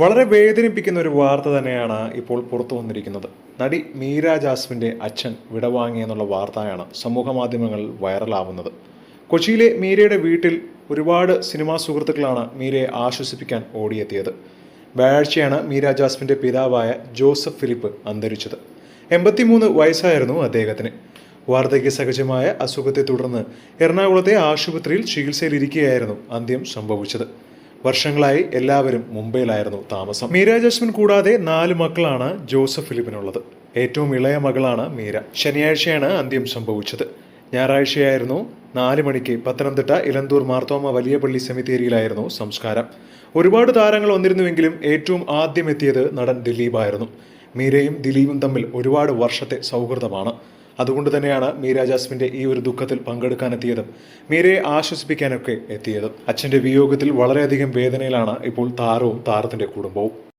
വളരെ വേദനിപ്പിക്കുന്ന ഒരു വാർത്ത തന്നെയാണ് ഇപ്പോൾ പുറത്തു വന്നിരിക്കുന്നത്. നടി മീര ജാസ്മിന്റെ അച്ഛൻ വിടവാങ്ങിയെന്നുള്ള വാർത്തയാണ് സമൂഹ മാധ്യമങ്ങളിൽ വൈറലാവുന്നത്. കൊച്ചിയിലെ മീരയുടെ വീട്ടിൽ ഒരുപാട് സിനിമാ സുഹൃത്തുക്കളാണ് മീരയെ ആശ്വസിപ്പിക്കാൻ ഓടിയെത്തിയത്. വ്യാഴാഴ്ചയാണ് മീര ജാസ്മിന്റെ പിതാവായ ജോസഫ് ഫിലിപ്പ് അന്തരിച്ചത്. എൺപത്തിമൂന്ന് വയസ്സായിരുന്നു അദ്ദേഹത്തിന്. വാർദ്ധക്യ സഹജമായ അസുഖത്തെ തുടർന്ന് എറണാകുളത്തെ ആശുപത്രിയിൽ ചികിത്സയിലിരിക്കുകയായിരുന്നു അന്ത്യം സംഭവിച്ചത്. വർഷങ്ങളായി എല്ലാവരും മുംബൈയിലായിരുന്നു താമസം. മീര ജസ്മിൻ കൂടാതെ നാല് മക്കളാണ് ജോസഫ് ഫിലിപ്പിനുള്ളത്. ഏറ്റവും ഇളയ മകളാണ് മീര. ശനിയാഴ്ചയാണ് അന്ത്യം സംഭവിച്ചത്. ഞായറാഴ്ചയായിരുന്നു നാല് മണിക്ക് പത്തനംതിട്ട ഇലന്തൂർ മാർത്തോമ വലിയ പള്ളി സെമിത്തേരിയിലായിരുന്നു സംസ്കാരം. ഒരുപാട് താരങ്ങൾ വന്നിരുന്നുവെങ്കിലും ഏറ്റവും ആദ്യം എത്തിയത് നടൻ ദിലീപായിരുന്നു. മീരയും ദിലീപും തമ്മിൽ ഒരുപാട് വർഷത്തെ സൗഹൃദമാണ്. അതുകൊണ്ട് തന്നെയാണ് മീര ജാസ്മിന്റെ ഈ ഒരു ദുഃഖത്തിൽ പങ്കെടുക്കാനെത്തിയതും മീരയെ ആശ്വസിപ്പിക്കാനൊക്കെ എത്തിയതും. അച്ഛന്റെ വിയോഗത്തിൽ വളരെയധികം വേദനയിലാണ് ഇപ്പോൾ താരവും താരത്തിന്റെ കുടുംബവും.